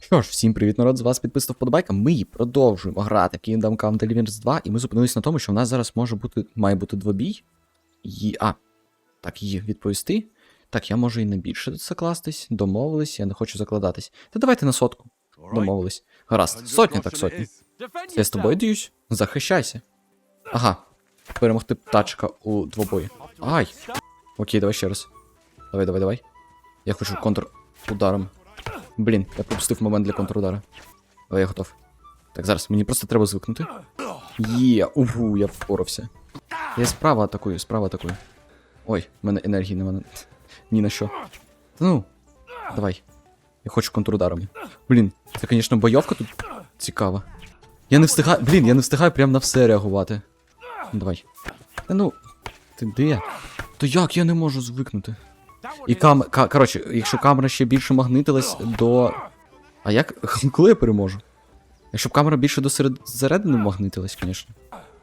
Що ж, всім привіт, народ, з вас підписав вподобайка. Ми продовжуємо грати в Kingdom Come Deliverance 2, і ми зупинились на тому, що в нас зараз може бути, має бути двобій. І, а, так, її відповісти. Так, я можу і на більше закластись, домовились, я не хочу закладатись. Та давайте на сотку. Домовились. Гаразд, сотня так сотня. Я з тобою діюсь? Захищайся. Ага. Перемогти птачка у двобої. Ай! Окей, давай ще раз. Давай, давай, давай. Я хочу контрударом. Блін, я пропустив момент для контрудара. Але я готов. Так, зараз мені просто треба звикнути. Є, угу, я впорався. Я справа атакую, справа атакую. Ой, в мене енергії нема. Ні на що. Та ну. Давай. Я хочу контрударом. Блін, це, звісно, бойовка тут цікава. Я не встигаю. Блін, я не встигаю прям на все реагувати. Давай. Та ну. Ти де? То як я не можу звикнути? І кам... Коротше, якщо камера ще більше магнитилась до. А як. Коли я переможу? Якщо б камера більше до серед... зсередини магнитилась, звісно.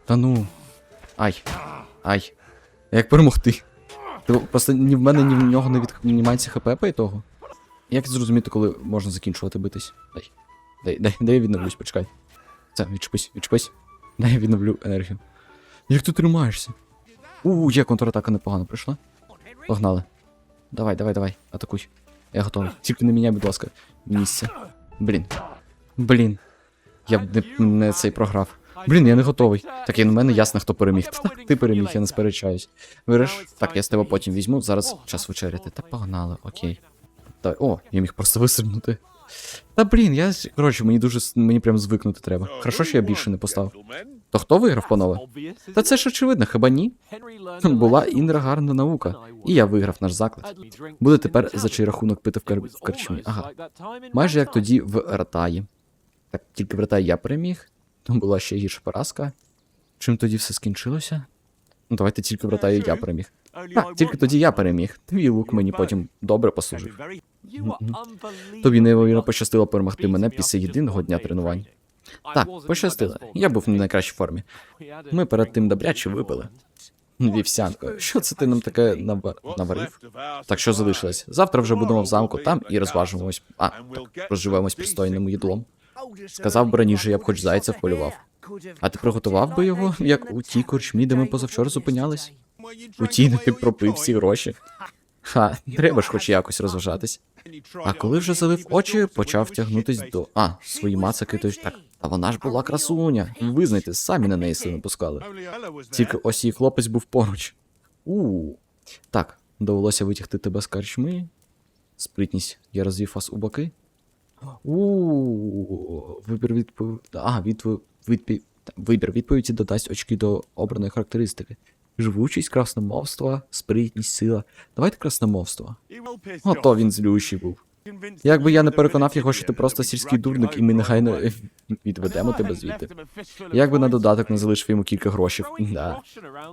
Та ну. Ай. Ай. Як перемогти? Ти просто ні в мене, ні в нього не віднімається хп по ітогу. Як зрозуміти, коли можна закінчувати битись? Дай. Дай, дай, дай я відновлюсь, почекай. Це, відчепись, відчепись. Дай я відновлю енергію. Як ти тримаєшся? У, є контратака непогано прийшла. Погнали. Давай, давай, давай, атакуй. Я готовий. Тільки не міняй, будь ласка, місце. Блін. Блін. Я б не, не цей програв. Блін, я не готовий. Так, і на мене ясно, хто переміг. Ти переміг, я не сперечаюсь. Вириш? Так, я з тебе потім візьму. Зараз час вечеряти. Та погнали, окей. Та, о, я міг просто вистрибнути. Та блін, я. Коротше, мені дуже мені прям звикнути треба. Хорошо, що я більше не поставив. То хто виграв, панове? Та це ж очевидно, хіба ні? Була Індра гарна наука, і я виграв наш заклад. Буде тепер за чий рахунок пити в, кар... в карчмі. Ага. Майже як тоді в Ратаї. Так, тільки в Ратаї я переміг, там була ще гірша поразка. Чим тоді все скінчилося? Ну, давайте тільки в Ратаї я переміг. Так, тільки тоді я переміг. Твій лук мені потім добре послужив. Тобі неймовірно пощастило перемогти мене після єдиного дня тренувань. Так, пощастило. Я був в найкращій формі. Ми перед тим добряче випили. Вівсянко, що це ти нам таке нава- наварив? Так що залишилось? Завтра вже будемо в замку там і розважимось. А, так, розживемось пристойним їдлом. Сказав би раніше, я б хоч зайця вполював. А ти приготував би його, як у тій корчмі, де ми позавчора зупинялись? У тій не пропив всі гроші. Ха, треба ж хоч якось розважатись. А коли вже залив очі, почав тягнутись до. А, свої мацаки, то ж так. А вона ж була красуня. Визнайте, самі на неї сили пускали. Тільки ось її хлопець був поруч. у Так, довелося витягти тебе з карчми. Спритність, я розвів вас у боки. у Вибір відповіді. А, відпо... відпі... та, Вибір відповіді додасть очки до обраної характеристики. Живучість, красномовство, спритність, сила. Давайте красномовство. Ото він злющий був. Якби я не переконав його, що ти просто сільський дурник, і ми негайно е, відведемо тебе звідти. Якби на додаток не залишив йому кілька грошей. Да.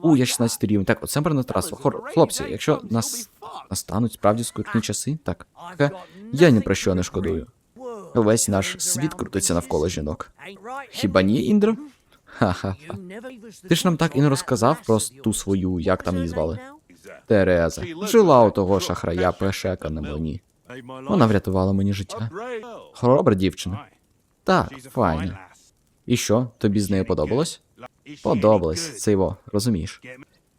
У, я 16 рівень. Так, оце марнотратство. Хор... Хлопці, якщо нас настануть справді скрутні часи, так. Я ні про що не шкодую. Весь наш світ крутиться навколо жінок. Хіба ні, Індро? Ха-ха. Ти ж нам так і не розказав про ту свою, як там її звали. Тереза. Жила у того шахрая пешека на млині. Вона врятувала мені життя. Хоробра дівчина. Так, файно. І що, тобі з нею подобалось? Подобалось, це його, розумієш.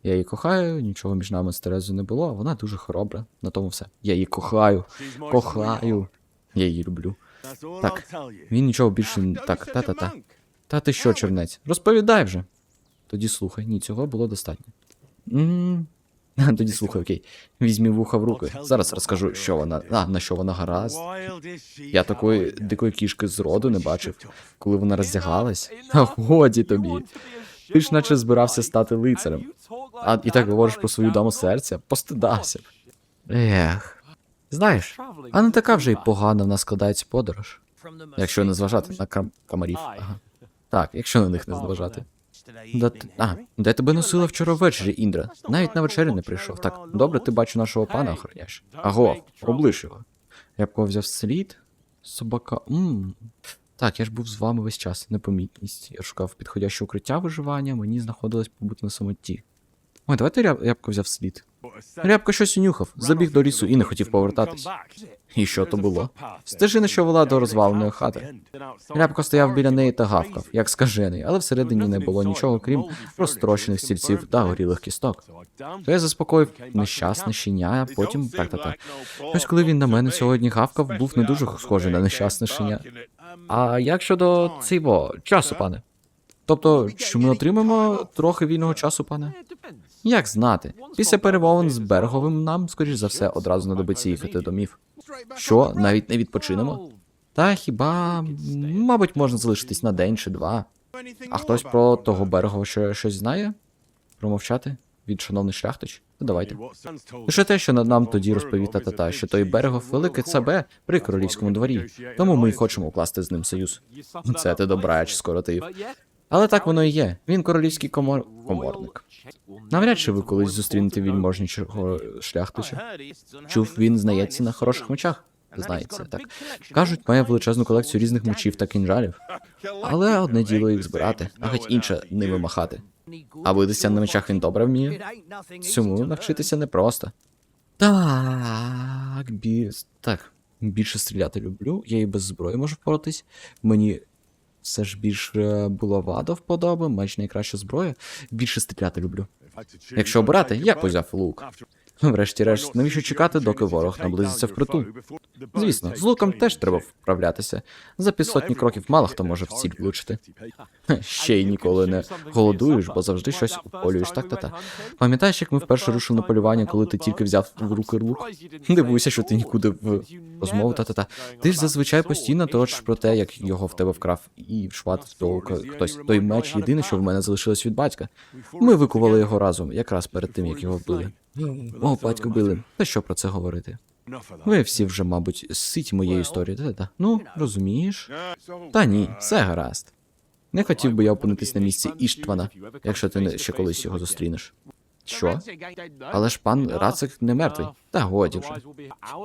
Я її кохаю, нічого між нами з Терезою не було, а вона дуже хоробра. На тому все. Я її кохаю, кохаю. Я її люблю. Так, він нічого більше не. Так, та-та-та. Та ти що, чернець? Розповідай вже. Тоді слухай, ні, цього було достатньо. Тоді слухай, окей. Візьмі вуха в руки. Зараз розкажу, що вона. А, на що вона гаразд. Я такої дикої кішки з роду не бачив, коли вона роздягалась. Годі тобі. Ти ж наче збирався стати лицарем. А і так говориш про свою даму серця, постидався б. Ех. Знаєш, а не така вже й погана в нас складається подорож. Якщо не зважати на кам- камарів. Ага. Так, якщо на них не зважати. Да, ти- а, де тебе носила вчора ввечері, Індра? Навіть на вечерю не прийшов. Так, добре, ти бачу нашого пана охороняєш. Аго, облиш його. Я б кого взяв слід. Собака. Мм. Так, я ж був з вами весь час. Непомітність. Я шукав підходяще укриття виживання, мені знаходилось побути на самоті. Ой, давайте я, я б взяв слід. Рябко щось унюхав, забіг до лісу і не хотів повертатись. І що то було? Стежина, що вела до розваленої хати. Рябко стояв біля неї та гавкав, як скажений, але всередині не було нічого, крім розтрощених стільців та горілих кісток. То я заспокоїв нещасне щеня, а потім так та так. Ось коли він на мене сьогодні гавкав, був не дуже схожий на нещасне щеня. А як щодо цього часу, пане? Тобто, чи ми отримаємо трохи вільного часу, пане? Як знати? Після перемовин з Берговим нам, скоріш за все, одразу знадобиться їхати домів. Що, навіть не відпочинемо? Та хіба, мабуть, можна залишитись на день чи два. А хтось про того Берегова ще щось знає? Промовчати? Від шановний шляхтич? Ну давайте. Лише те, що нам тоді розповів та-та-та, що той Берегов велике ЦБ при королівському дворі, тому ми й хочемо укласти з ним союз. Це ти добрач скоротив. Але так воно і є. Він королівський комор... коморник. Навряд чи ви колись зустрінете вільможнішого шляхтича. Чув, він знається на хороших мечах. Знається, так. Кажуть, має величезну колекцію різних мечів та кінжалів. Але одне діло їх збирати, а геть інше ними махати. А битися на мечах він добре вміє. Цьому навчитися непросто. Так, бі... так. Більше стріляти люблю, я і без зброї можу впоратись. Мені все ж більше булавада вподоби, меч найкраща зброя. Більше стріляти люблю. Якщо обирати, я б взяв лук. Врешті-решт, навіщо чекати, доки ворог наблизиться впритул? Звісно, з луком теж треба вправлятися. За півсотні кроків мало хто може в ціль влучити. Ще й ніколи не голодуєш, бо завжди щось уполюєш так та та. Пам'ятаєш, як ми вперше рушили на полювання, коли ти тільки взяв в руки лук? Дивуюся, що ти нікуди в розмову та та та. Ти ж зазвичай постійно точиш про те, як його в тебе вкрав і шват того хтось. Той меч єдине, що в мене залишилось від батька. Ми викували його разом, якраз перед тим, як його вбили. О, батько били. Та що про це говорити? Ви всі вже, мабуть, ситі моєї історії, та-та. Ну, розумієш? Та ні, все гаразд. Не хотів би я опинитись на місці Іштвана, якщо ти не ще колись його зустрінеш. Що? Але ж пан Рацик не мертвий. Та годі вже.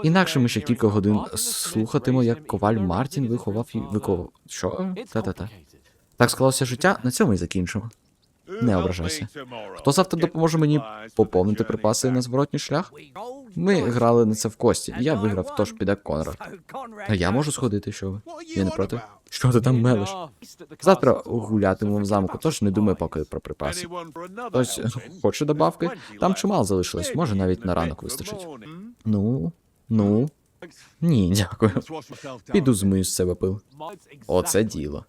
Інакше ми ще кілька годин слухатимо, як коваль Мартін виховав і виковав. Що? Та-та-та. Так склалося життя, на цьому і закінчимо. Не ображайся. Хто завтра допоможе мені поповнити припаси на зворотній шлях? Ми грали на це в кості. Я виграв, тож піде Конрад. А я можу сходити, що ви? Я не проти. Що ти там мелиш? Завтра гулятимемо в замку, тож не думай поки про припаси. Хтось хоче добавки? Там чимало залишилось, може навіть на ранок вистачить. Ну, ну. Ні, дякую. Піду змию з себе пил. Оце діло.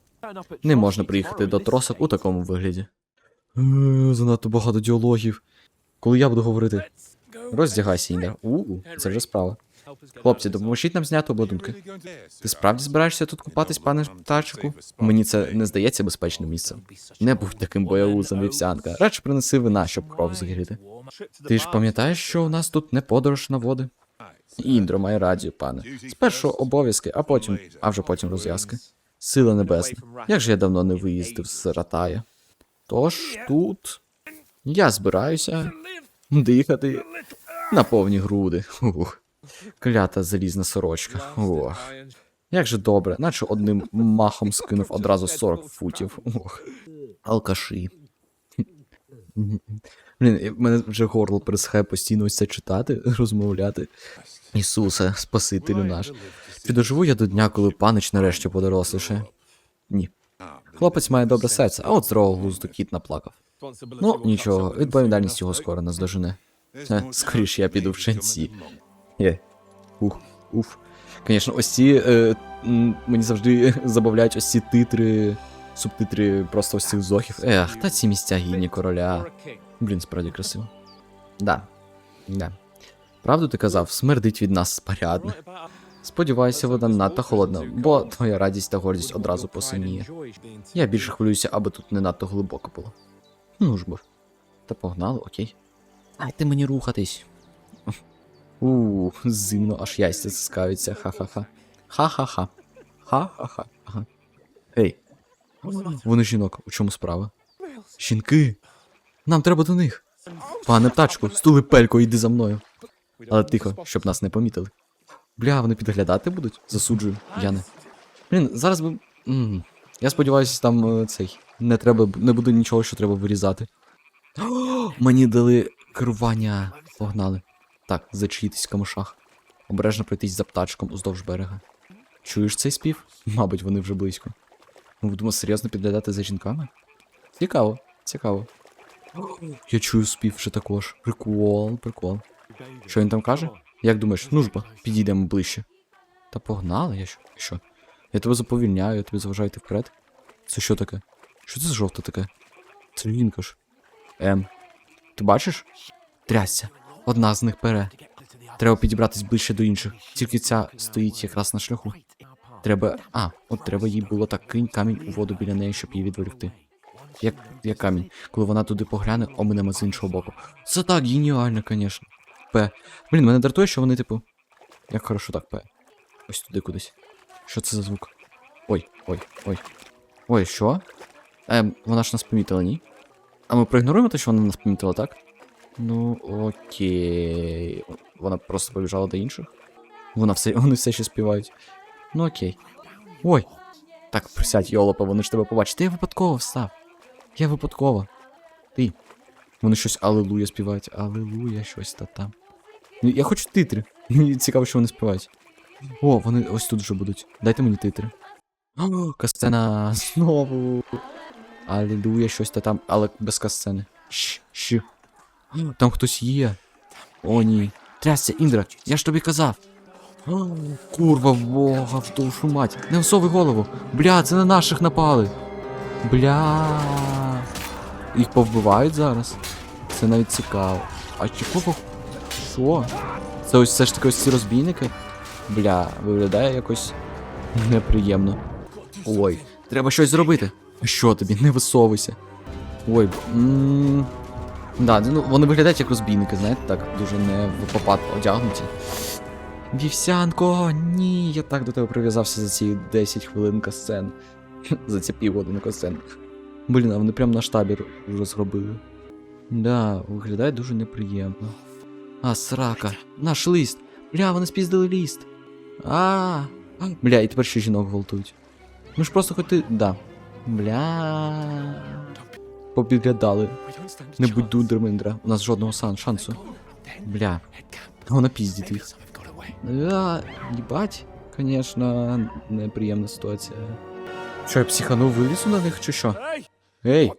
Не можна приїхати до тросок у такому вигляді. Е, Занадто багато діалогів. Коли я буду говорити. Роздягайся, Індра. У, це вже справа. Хлопці, допоможіть нам зняти обладунки. Ти справді збираєшся тут купатись, пане птачику? Мені це не здається безпечним місцем. Не будь таким боягузом, вівсянка. Радше принеси вина, щоб кров зігріти. Ти ж пам'ятаєш, що у нас тут не подорож на води? Індро має радію, пане. Спершу обов'язки, а потім, а вже потім розв'язки. Сила небесна. Як же я давно не виїздив з Ратая. Тож тут я збираюся дихати на повні груди. Ух. Клята залізна сорочка. Ох. Як же добре, наче одним махом скинув одразу 40 футів. Ох. Алкаші. Блін, мене вже горло пересихає постійно ось це читати, розмовляти. Ісусе, Спасителю наш. Чи доживу я до дня, коли панич нарешті подоросліше? Ні. Хлопець має добре серце, а от здорового глузду кіт наплакав. Ну, нічого, відповідальність його скоро наздожене. Е, скоріш я піду в ченці. Є. Ух, уф. Звісно, ось ці. Е, мені завжди забавляють ось ці титри, субтитри просто ось цих зохів. Ех, та ці місця гідні короля. Блін, справді красиво. Да. Да. Правду ти казав, смердить від нас спорядне. Сподіваюся, вода надто холодна, бо твоя радість та гордість одразу посиніє. Я більше хвилююся, аби тут не надто глибоко було. Ну ж бо. Та погнали, окей. Дайте мені рухатись. У, зимно, аж яйця стискаються. Ха-ха-ха. Ха-ха-ха. Ха-ха-ха. Ей. Вони жінок, у чому справа? Жінки. Нам треба до них. Пане птачку, стули пелько, йди за мною. Але тихо, щоб нас не помітили. Бля, вони підглядати будуть? Засуджую, я не. Блін, зараз би. М, Я сподіваюся, там е, цей. Не треба, не буде нічого, що треба вирізати. О, мені дали керування Погнали. Так, зачаїтись в камушах. Обережно пройтись за птачком уздовж берега. Чуєш цей спів? Мабуть, вони вже близько. Ми будемо серйозно підглядати за жінками? Цікаво, цікаво. Я чую спів вже також. Прикол, прикол. Що він там каже? Як думаєш, ну ж бо, підійдемо ближче. Та погнали, я що? що? Я тебе заповільняю, я тобі заважаю йти вперед. Це що таке? Що це за жовте таке? Це жінка ж. Ем. Ти бачиш? Трясся. Одна з них пере. Треба підібратись ближче до інших. Тільки ця стоїть якраз на шляху. Треба. А, от треба їй було так кинь камінь у воду біля неї, щоб її відволікти. Як, як камінь. Коли вона туди погляне, оминемо з іншого боку. Це так геніально, звісно. П. Блін, мене дратує, що вони, типу. Як хорошо так, П. Ось туди кудись. Що це за звук? Ой, ой, ой. Ой, що? Ем, вона ж нас помітила, ні? А ми проігноруємо те, що вона нас помітила, так? Ну, окей. Вона просто побіжала до інших. Вона все, вони все ще співають. Ну окей. Ой. Так, присядь, йолопа, вони ж тебе побачать. Та я випадково встав. Я випадково. Ти. Вони щось Алелуя співають. Алелуя, щось та там. Ну, Я хочу титри. Мені цікаво, що вони співають. О, вони ось тут вже будуть. Дайте мені титри. Касцена знову. Алілуя, щось та там, але без касцени. Щ, щ. Там хтось є. О, ні. Трясся, Індра, я ж тобі казав. Курва бога, в душу мать. Не всовуй голову. Бля, це на наших напали. Бля. Їх повбивають зараз. Це навіть цікаво. А чи кого? Що? Це ось все ж таки ці розбійники? Бля, виглядає якось неприємно. Ой, треба щось зробити. Що тобі? Не висовуйся. Ой, мм. Да, ну вони виглядають як розбійники, знаєте, так, дуже не в попад одягнуті. Вівсянко, ні, я так до тебе прив'язався за ці 10 хвилин касцен. за ці півгодини касцен. Блін, а вони прям на штабі вже зробили. Да, виглядає дуже неприємно. А, срака, наш лист. Бля, вони спіздили ліст. А, бля, і тепер ще жінок гвалтують. Ну ж просто хоч ти. Да. Бля. Попідглядали. Не будь дундерминдра, у нас жодного сан шансу. Бля. Вона піздить їх. Да, їбать, конечно, неприємна ситуація. Що, я психанув вилізу на них чи що? Ей!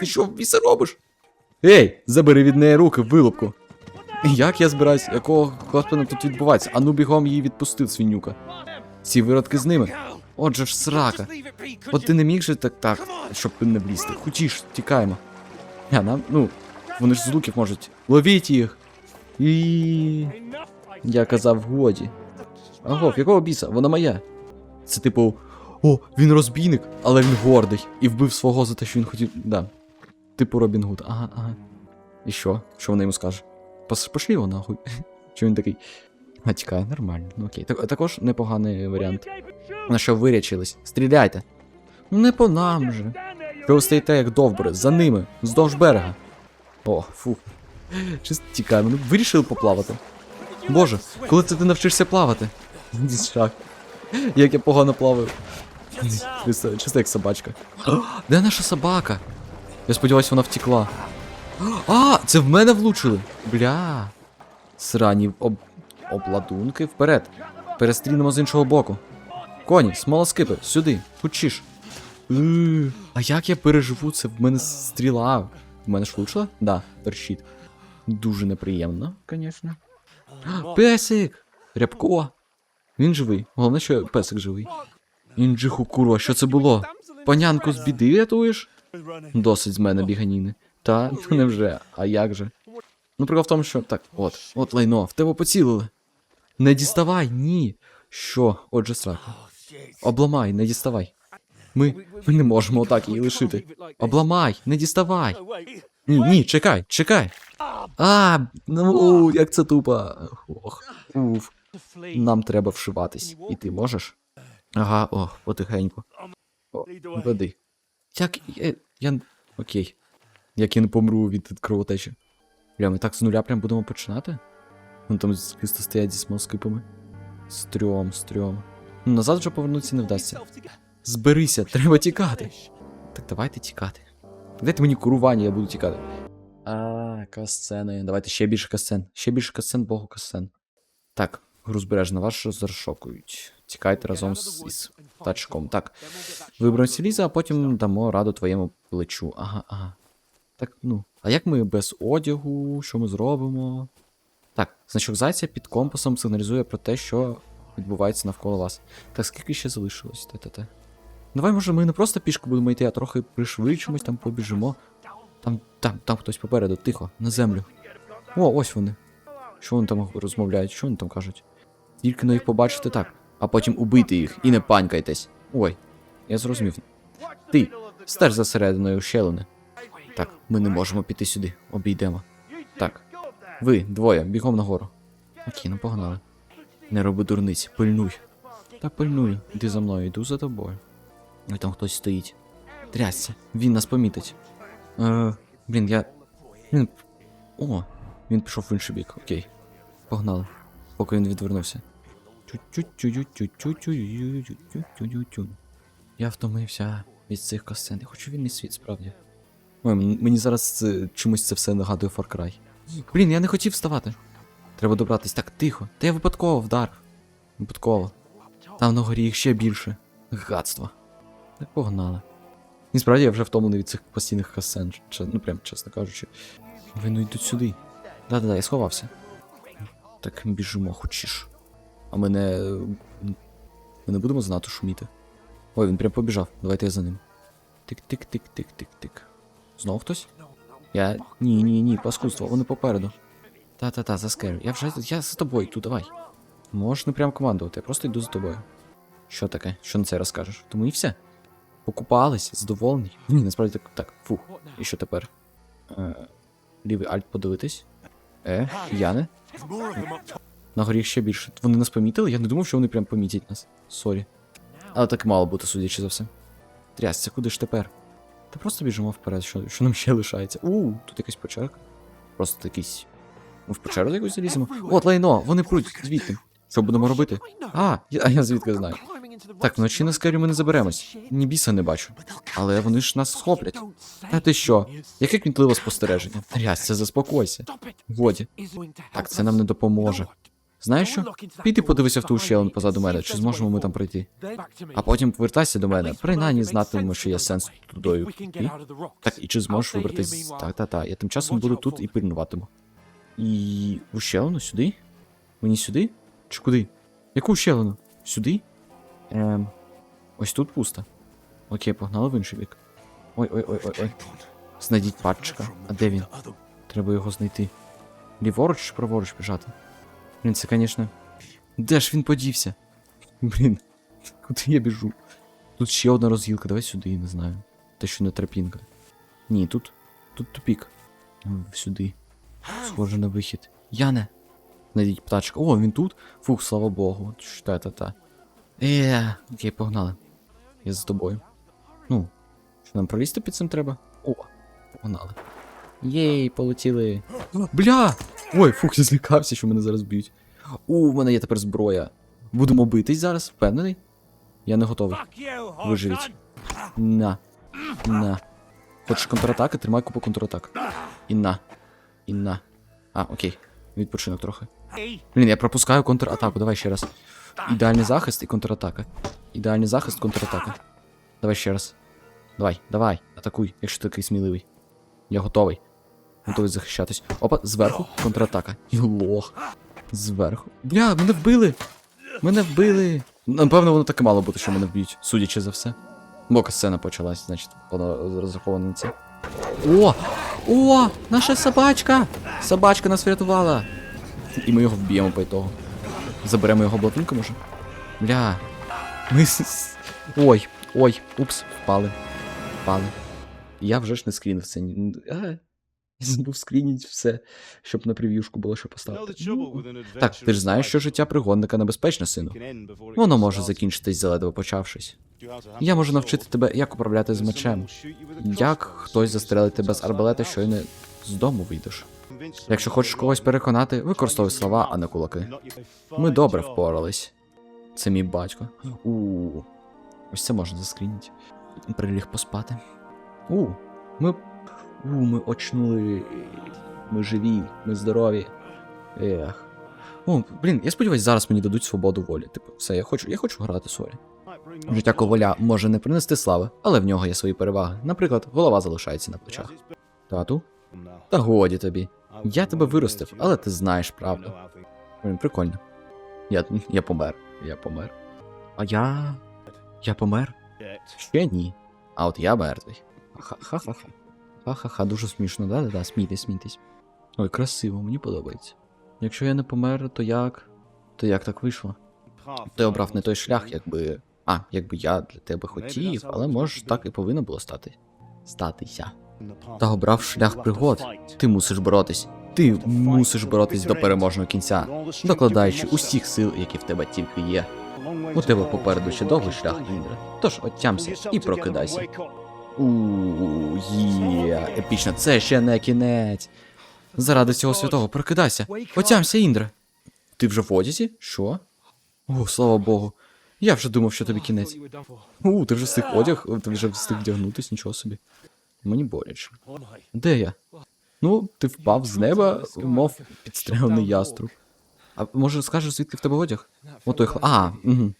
Ти що в біса робиш? Ей! Забери від неї руки, вилупку! Як я збираюсь, якого господи тут відбувається? Ану бігом її відпустив, свинюка. Ці виродки з ними. Отже ж срака. От ти не міг же так так, щоб не влізти. Хочеш, тікаємо. Я нам, ну, вони ж з луків можуть. Ловіть їх. І. Я казав годі. Агов, якого біса? Вона моя. Це типу. О, він розбійник, але він гордий. І вбив свого за те, що він хотів. Да. Типу Робін Гуд. Ага, ага. І що? Що вона йому скаже? Пошлі його нахуй. Що він такий. А тікає, нормально. Ну окей. Так, також непоганий варіант. На що вирячились? Стріляйте. Ну не по нам же. Ви стоїте як довбори, за ними, вздовж берега. О, фу. Щось тікаємо. Ну, вирішили поплавати. Боже, коли це ти навчишся плавати? Шах. Як я погано плаваю. Чисто, чисто як собачка. Де наша собака? Я сподіваюся, вона втекла. А, це в мене влучили. Бля. Срані об... обладунки вперед. Перестрінемо з іншого боку. Коні, смолоскипи, сюди, хочеш. Е, А як я переживу це? В мене стріла. В мене ж влучила? Да, торчить. Дуже неприємно, звісно. Песик! Рябко! Він живий. Головне, що песик живий. Інджиху, курва, що це було? Панянку з біди рятуєш? Досить з мене біганіни. Та, ну невже, а як же? Ну, прикол в тому, що. Так, от, от лайно, в тебе поцілили. Не діставай, ні. Що? Отже, срака. Обламай, не діставай. Ми, ми не можемо отак її лишити. Обламай, не діставай. Ні, ні, чекай, чекай. А, ну, як це тупо. Ох, уф. Нам треба вшиватись. І ти можеш? Ага, о, потихеньку. О, веди. Як я, я. Окей. Як я не помру від кровотечі. Бля, ми так з нуля прям будемо починати? Ну там чисто стоять зі смолскипами. Стрьом, стрьом. Ну, назад вже повернутися не вдасться. Зберися, треба тікати. Так давайте тікати. Дайте мені курування, я буду тікати. А, касцени. Давайте ще більше касцен. Ще більше касцен, богу касцен. Так, гру збережено, вас розшокують. Тікайте разом з із тачком. Так. Виберемо ліза, а потім дамо раду твоєму плечу. Ага, ага. Так, ну. А як ми без одягу? Що ми зробимо? Так, значок зайця під компасом сигналізує про те, що відбувається навколо вас. Так, скільки ще залишилось? Те-те-те. Давай, може, ми не просто пішки будемо йти, а трохи пришвидшимось, там побіжимо. Там, там, там хтось попереду, тихо, на землю. О, ось вони. Що вони там розмовляють? Що вони там кажуть? Тільки на їх побачити так, а потім убити їх і не панькайтесь. Ой, я зрозумів. Ти, стеж за серединою щелини. Так, ми не можемо піти сюди. Обійдемо. Так. Ви, двоє, бігом нагору. Окей, ну погнали. Не роби дурниць, пильнуй. Та пильнуй. Іди за мною, йду за тобою. І там хтось стоїть. Трясся, він нас помітить. Е, Блін, я. Він. О, він пішов в інший бік. Окей. Погнали. Поки він відвернувся. Я втомився від цих касцен. Я він і світ, справді. Ой, мені зараз це, чомусь це все нагадує Far Cry. Блін, я не хотів вставати. Треба добратись так тихо. Та я випадково вдарив. Випадково. Там на горі їх ще більше. Гадство. Так погнали. І справді я вже втомлений від цих постійних касцен, чи- ну прям чесно кажучи. Ви ну йдуть сюди. Да-да-да, я сховався. Так біжимо, хочеш. А мене. Ми не будемо занадто шуміти. Ой, він прям побіжав. Давайте я за ним. Тик-тик-тик-тик-тик-тик. Знов хтось? Я. Ні, ні, ні, паскудство, вони попереду. Та-та-та, заскерю. Я вже. Я за тобою йду, давай. Можеш не прям командувати, я просто йду за тобою. Що таке? Що на це розкажеш? Тому і все. Покупались, задоволені. Ні, насправді так. Так, фух. І що тепер? Е, лівий альт подивитись. Е, Яне? На горі ще більше. Вони нас помітили? Я не думав, що вони прям помітять нас. Сорі. Але так мало бути, судячи за все. Трясся, куди ж тепер? Та просто біжимо вперед, що, що нам ще лишається. У, тут якась печерка. Просто якийсь. Ми в печеру якусь заліземо. От лайно, вони пруть звідти. Що будемо робити? А, я, я звідки знаю. Так, вночі на скелю ми не заберемось. Ні біса не бачу. Але вони ж нас схоплять. Та ти що? Яке кмітливе спостереження? Трясся, заспокойся. Годі. Так, це нам не допоможе. Знаєш що? Піди подивися в ту щелину позаду мене, чи зможемо ми там пройти. А потім повертайся до мене. Принаймні знатимемо, що є сенс тудою. І? Так, і чи зможеш вибратись. Так, та, та. Я тим часом буду тут і пильнуватиму. І. в щелину сюди? Мені сюди? Чи куди? Яку щелину? Сюди? Ем. Ось тут пусто. Окей, погнали в інший бік. Ой, ой, ой, ой, ой. Знайдіть патчика. А де він? Треба його знайти. Ліворуч чи праворуч біжати? Блін, це, звісно. Де ж він подівся? Блін, куди я біжу? Тут ще одна розгілка, давай сюди, не знаю. Те, що не тропінка. Ні, тут. Тут тупік. Сюди. Схоже на вихід. Яне. Знайдіть птачка. О, він тут. Фух, слава Богу. Та та та. Е, окей, погнали. Я за тобою. Ну, що нам пролізти під цим треба? О, погнали. Єй, полетіли. Бля! Ой, фух, я злякався, що мене зараз б'ють. У, в мене є тепер зброя. Будемо битись зараз, впевнений? Я не готовий. Виживіть. На. На. Хочеш контратаки? Тримай купу контратак. І на. І на. А, окей. Відпочинок трохи. Блін, я пропускаю контратаку. Давай ще раз. Ідеальний захист і контратака. Ідеальний захист, контратака. Давай ще раз. Давай, давай, атакуй, якщо ти такий сміливий. Я готовий. Готовий захищатись. Опа, зверху контратака. І лох. Зверху. Бля, мене вбили! Мене вбили! Напевно, воно так і мало бути, що мене вб'ють, судячи за все. Бока сцена почалась, значить, вона розрахована на це. О! О! Наша собачка! Собачка нас врятувала! І ми його вб'ємо по ітогу. Заберемо його блатунку, може? Бля. Ми. с- Ой, ой, упс, впали. Впали. Я вже ж не скрінив це. ні- А, скрініть все, щоб на прев'юшку було що поставити. Ну, Так, ти ж знаєш, що життя пригодника небезпечне, сину. Воно може закінчитись заледве почавшись. Я можу навчити тебе, як управляти з мечем. Як хтось застрелить тебе з арбалета, щойно з дому вийдеш. Якщо хочеш когось переконати, використовуй слова, а не кулаки. Ми добре впорались. Це мій батько. У. Ось це можна заскрінити. Приліг поспати. У. Ми. У, ми очнули. ми живі, ми здорові. Ех. О, блін, я сподіваюся, зараз мені дадуть свободу волі. Типу, все, я хочу, я хочу грати солі. Життя коваля може не принести слави, але в нього є свої переваги. Наприклад, голова залишається на плечах. Тату? Та годі тобі. Я тебе виростив, але ти знаєш правду. Блін, прикольно. Я, я помер. Я помер. А я. Я помер? Ще ні. А от я мертвий. Ха-ха-ха. Ха-ха-ха, дуже смішно, да-да-да, смійтесь, смійтесь. Ой, красиво, мені подобається. Якщо я не помер, то як? То як так вийшло? Ти обрав не той шлях, якби. А, якби я для тебе хотів, але може так і повинно було стати. Статися. Та обрав шлях пригод. Ти мусиш боротись. Ти мусиш боротись до переможного кінця, докладаючи усіх сил, які в тебе тільки є. У тебе попереду ще довгий шлях, Індра. Тож оттямся і прокидайся. Ууу, є, епічно, це ще не кінець. Заради цього святого, прокидайся. Отямся, Індра. Ти вже в одязі? Що? О, слава Богу. Я вже думав, що тобі кінець. У, ти вже встиг одяг, ти вже встиг вдягнутись, нічого собі. Мені боляче. Де я? Ну, ти впав з неба, мов підстрелений яструб. А може скажеш, звідки в тебе одяг? О, той хла. А, угу.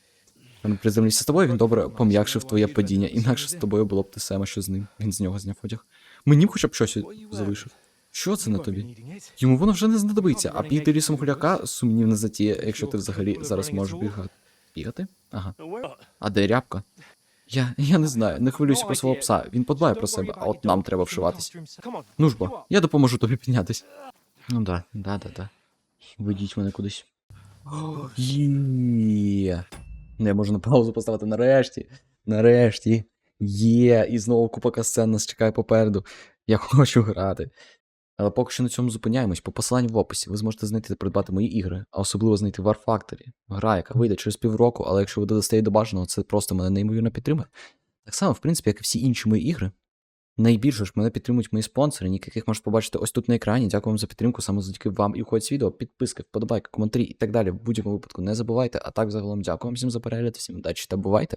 Він приземлився з тобою, він добре пом'якшив твоє падіння, інакше з тобою було б те саме, що з ним. Він з нього зняв одяг. Мені б хоча б щось залишив. Що це на тобі? Йому воно вже не знадобиться, а піти лісом гуляка сумнівна затія, якщо ти взагалі зараз можеш бігати. Бігати? Ага. А де рябка? Я, я не знаю, не хвилюйся про свого пса, він подбає про себе, а от нам треба вшиватись. Ну ж бо, я допоможу тобі піднятись. Ну да, да, да, да. Ведіть мене кудись. Є. Не можу на паузу поставити нарешті. Нарешті. Є. І знову купа касцен нас чекає попереду. Я хочу грати. Але поки що на цьому зупиняємось. По посиланню в описі ви зможете знайти та придбати мої ігри, а особливо знайти War Factory. Гра, яка вийде через півроку, але якщо ви додасте її до бажаного, це просто мене неймовірно підтримує. Так само, в принципі, як і всі інші мої ігри. Найбільше ж мене підтримують мої спонсори, яких можете побачити ось тут на екрані. Дякую вам за підтримку, саме завдяки вам і входить відео, підписки, вподобайки, коментарі і так далі. В будь-якому випадку не забувайте. А так загалом дякую вам всім за перегляд, всім удачі та бувайте!